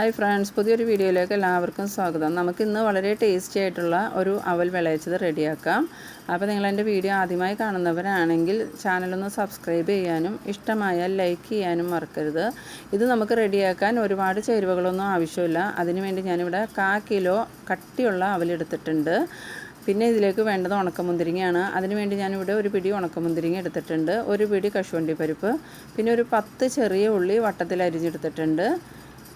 Hi friends പുതിയൊരു വീഡിയോയിലേക്ക് എല്ലാവർക്കും സ്വാഗതം. നമുക്ക് ഇന്ന് വളരെ ടേസ്റ്റി ആയിട്ടുള്ള ഒരു അവൽ വിളയിച്ചത് റെഡിയാക്കാം. അപ്പോൾ നിങ്ങൾ എന്റെ വീഡിയോ ആദ്യമായി കാണുന്നവരാണെങ്കിൽ ചാനലൊന്ന് സബ്സ്ക്രൈബ് ചെയ്യാനും ഇഷ്ടമായാൽ ലൈക്ക് ചെയ്യാനും മറക്കരുത്. ഇത് നമുക്ക് റെഡിയാക്കാൻ ഒരുപാട് ചേരുവകളൊന്നും ആവശ്യമില്ല. അതിനുവേണ്ടി ഞാനിവിടെ കാ കിലോ കട്ടിയുള്ള അവലെടുത്തിട്ടുണ്ട് പിന്നെ ഇതിലേക്ക് വേണ്ടത് ഉണക്കമുന്തിരിങ്ങയാണ്. അതിനുവേണ്ടി ഞാനിവിടെ ഒരു പിടി ഉണക്കമുന്തിരിങ്ങ എടുത്തിട്ടുണ്ട്. ഒരു പിടി കശുവണ്ടി പരിപ്പ്. പിന്നെ ഒരു പത്ത് ചെറിയ ഉള്ളി വട്ടത്തിൽ അരിഞ്ഞെടുത്തിട്ടുണ്ട്.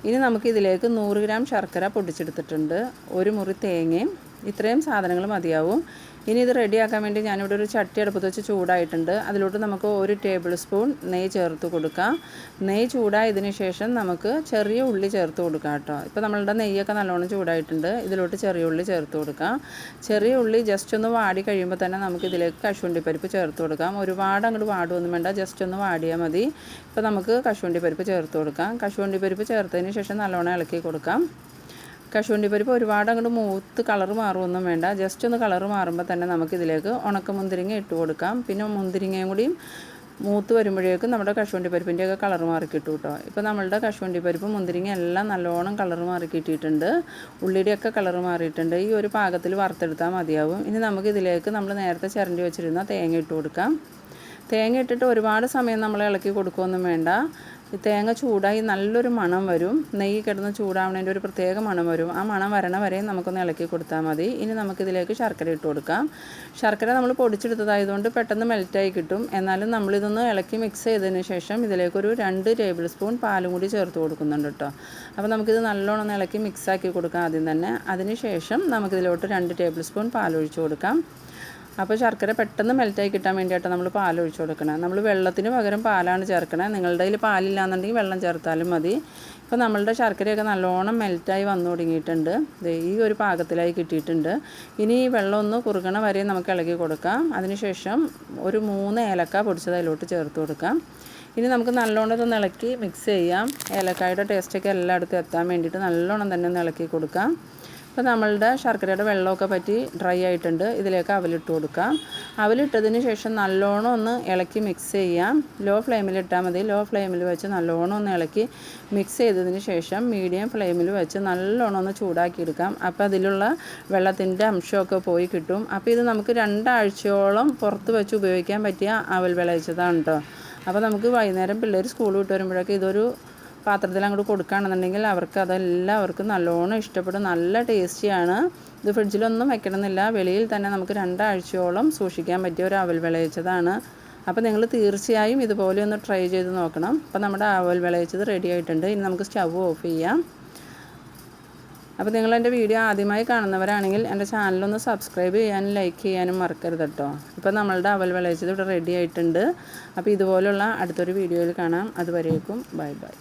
ഇനി നമുക്ക് ഇതിലേക്ക് നൂറ് ഗ്രാം ശർക്കര പൊടിച്ചെടുത്തിട്ടുണ്ട്. ഒരു മുറി തേങ്ങയും ഇത്രയും സാധനങ്ങൾ മതിയാവും. ഇനി ഇത് റെഡിയാക്കാൻ വേണ്ടി ഞാനിവിടെ ഒരു ചട്ടി അടുപ്പത്ത് വെച്ച് ചൂടായിട്ടുണ്ട്. അതിലോട്ട് നമുക്ക് ഒരു ടേബിൾ സ്പൂൺ നെയ്യ് ചേർത്ത് കൊടുക്കാം. നെയ്യ് ചൂടായതിനു ശേഷം നമുക്ക് ചെറിയ ഉള്ളി ചേർത്ത് കൊടുക്കാം കേട്ടോ. ഇപ്പോൾ നമ്മളുടെ നെയ്യൊക്കെ നല്ലോണം ചൂടായിട്ടുണ്ട്. ഇതിലോട്ട് ചെറിയ ഉള്ളി ചേർത്ത് കൊടുക്കാം. ചെറിയ ഉള്ളി ജസ്റ്റ് ഒന്ന് വാടി കഴിയുമ്പോൾ തന്നെ നമുക്ക് ഇതിലേക്ക് കശുവണ്ടി പരിപ്പ് ചേർത്ത് കൊടുക്കാം. ഒരുപാട് അങ്ങോട്ട് വാടുമൊന്നും വേണ്ട. ജസ്റ്റ് ഒന്ന് വാടിയാൽ മതി. ഇപ്പോൾ നമുക്ക് കശുവണ്ടി പരിപ്പ് ചേർത്ത് കൊടുക്കാം. കശുവണ്ടി പരിപ്പ് ചേർത്തതിന് ശേഷം നല്ലോണം ഇളക്കി കൊടുക്കാം. കശുവണ്ടി പരിപ്പ് ഒരുപാട് അങ്ങോട്ട് മൂത്ത് കളർ മാറുമൊന്നും വേണ്ട. ജസ്റ്റ് ഒന്ന് കളർ മാറുമ്പോൾ തന്നെ നമുക്കിതിലേക്ക് ഉണക്ക മുന്തിരിങ്ങ ഇട്ട് കൊടുക്കാം. പിന്നെ മുന്തിരിങ്ങയും കൂടിയും മൂത്ത് വരുമ്പോഴേക്കും നമ്മുടെ കശുവണ്ടി പരിപ്പിന്റെയൊക്കെ കളർ മാറി കിട്ടും കേട്ടോ. ഇപ്പോൾ നമ്മളുടെ കശുവണ്ടി പരിപ്പ് മുന്തിരിങ്ങ എല്ലാം നല്ലോണം കളർ മാറി കിട്ടിയിട്ടുണ്ട്. ഉള്ളിയുടെയൊക്കെ കളർ മാറിയിട്ടുണ്ട്. ഈ ഒരു പാകത്തിൽ വറുത്തെടുത്താൽ മതിയാവും. ഇനി നമുക്ക് ഇതിലേക്ക് നമ്മൾ നേരത്തെ ചിരണ്ടി വെച്ചിരുന്ന തേങ്ങ ഇട്ട് കൊടുക്കാം. തേങ്ങ ഇട്ടിട്ട് ഒരുപാട് സമയം നമ്മൾ ഇളക്കി കൊടുക്കുകയൊന്നും വേണ്ട. ഈ തേങ്ങ ചൂടായി നല്ലൊരു മണം വരും. നെയ്യ് കിടന്ന് ചൂടാവണതിന്റെ ഒരു പ്രത്യേക മണം വരും. ആ മണം വരണ വരെ നമുക്കൊന്ന് ഇളക്കി കൊടുത്താൽ മതി. ഇനി നമുക്കിതിലേക്ക് ശർക്കര ഇട്ട് കൊടുക്കാം. ശർക്കര നമ്മൾ പൊടിച്ചെടുത്തതായതുകൊണ്ട് പെട്ടെന്ന് മെൽറ്റായി കിട്ടും. എന്നാലും നമ്മളിതൊന്ന് ഇളക്കി മിക്സ് ചെയ്തതിന് ശേഷം ഇതിലേക്കൊരു രണ്ട് ടേബിൾ സ്പൂൺ പാലും കൂടി ചേർത്ത് കൊടുക്കുന്നുണ്ട് കേട്ടോ അപ്പോൾ നമുക്കിത് നല്ലോണം ഒന്ന് ഇളക്കി മിക്സാക്കി കൊടുക്കാം ആദ്യം തന്നെ. അതിന് ശേഷം നമുക്കിതിലോട്ട് രണ്ട് ടേബിൾ സ്പൂൺ പാലൊഴിച്ച് കൊടുക്കാം. അപ്പോൾ ശർക്കര പെട്ടെന്ന് മെൽറ്റായി കിട്ടാൻ വേണ്ടിയിട്ടാണ് നമ്മൾ പാൽ ഒഴിച്ചു കൊടുക്കണം. നമ്മൾ വെള്ളത്തിന് പകരം പാലാണ് ചേർക്കണത് നിങ്ങളുടെ കയ്യിൽ പാലില്ലാന്നുണ്ടെങ്കിൽ വെള്ളം ചേർത്താലും മതി. ഇപ്പോൾ നമ്മളുടെ ശർക്കരയൊക്കെ നല്ലോണം മെൽറ്റായി വന്നു തുടങ്ങിയിട്ടുണ്ട്. ഈ ഒരു പാകത്തിലായി കിട്ടിയിട്ടുണ്ട്. ഇനി ഈ വെള്ളം ഒന്ന് കുറുകണ വരെ നമുക്ക് ഇളകി കൊടുക്കാം. അതിനുശേഷം ഒരു മൂന്ന് ഏലക്ക പൊടിച്ചത് അതിലോട്ട് ചേർത്ത് കൊടുക്കാം. ഇനി നമുക്ക് നല്ലോണം ഒന്ന് ഇളക്കി മിക്സ് ചെയ്യാം. ഏലക്കായുടെ ടേസ്റ്റൊക്കെ എല്ലായിടത്തും എത്താൻ വേണ്ടിയിട്ട് നല്ലോണം തന്നെ ഒന്ന് ഇളക്കി കൊടുക്കാം. അപ്പോൾ നമ്മളുടെ ശർക്കരയുടെ വെള്ളമൊക്കെ പറ്റി ഡ്രൈ ആയിട്ടുണ്ട്. ഇതിലേക്ക് അവലിട്ട് കൊടുക്കാം. അവലിട്ടതിന് ശേഷം നല്ലോണം ഒന്ന് ഇളക്കി മിക്സ് ചെയ്യാം. ലോ ഫ്ലെയിമിൽ ഇട്ടാൽ മതി ലോ ഫ്ലെയിമിൽ വെച്ച് നല്ലോണം ഒന്ന് ഇളക്കി മിക്സ് ചെയ്തതിന് ശേഷം മീഡിയം ഫ്ലെയിമിൽ വെച്ച് നല്ലോണം ഒന്ന് ചൂടാക്കി എടുക്കാം അപ്പോൾ അതിലുള്ള വെള്ളത്തിന്റെ അംശമൊക്കെ പോയി കിട്ടും. അപ്പോൾ ഇത് നമുക്ക് രണ്ടാഴ്ചയോളം പുറത്ത് വെച്ച് ഉപയോഗിക്കാൻ പറ്റിയ അവൽ വിളയിച്ചതാണ് കേട്ടോ അപ്പോൾ നമുക്ക് വൈകുന്നേരം പിള്ളേർ സ്കൂൾ വിട്ട് വരുമ്പോഴൊക്കെ ഇതൊരു പാത്രത്തിൽ അങ്ങോട്ട് കൊടുക്കുകയാണെന്നുണ്ടെങ്കിൽ അവർക്ക് അതെല്ലാവർക്കും നല്ലോണം ഇഷ്ടപ്പെടും. നല്ല ടേസ്റ്റിയാണ്. ഇത് ഫ്രിഡ്ജിലൊന്നും വെക്കണമെന്നില്ല. വെളിയിൽ തന്നെ നമുക്ക് രണ്ടാഴ്ചയോളം സൂക്ഷിക്കാൻ പറ്റിയ ഒരു അവൽ വിളയിച്ചതാണ്. അപ്പോൾ നിങ്ങൾ തീർച്ചയായും ഇതുപോലെ ഒന്ന് ട്രൈ ചെയ്ത് നോക്കണം. അപ്പോൾ നമ്മുടെ അവൽ വിളയിച്ചത് റെഡി ആയിട്ടുണ്ട്. ഇനി നമുക്ക് സ്റ്റവ് ഓഫ് ചെയ്യാം. അപ്പോൾ നിങ്ങൾ എന്റെ വീഡിയോ ആദ്യമായി കാണുന്നവരാണെങ്കിൽ എന്റെ ചാനലൊന്ന് സബ്സ്ക്രൈബ് ചെയ്യാനും ലൈക്ക് ചെയ്യാനും മറക്കരുത് കേട്ടോ. ഇപ്പോൾ നമ്മളുടെ അവൽ വിളയിച്ചത് ഇവിടെ റെഡി ആയിട്ടുണ്ട്. അപ്പോൾ ഇതുപോലുള്ള അടുത്തൊരു വീഡിയോയിൽ കാണാം. അതുവരേക്കും ബൈ ബൈ.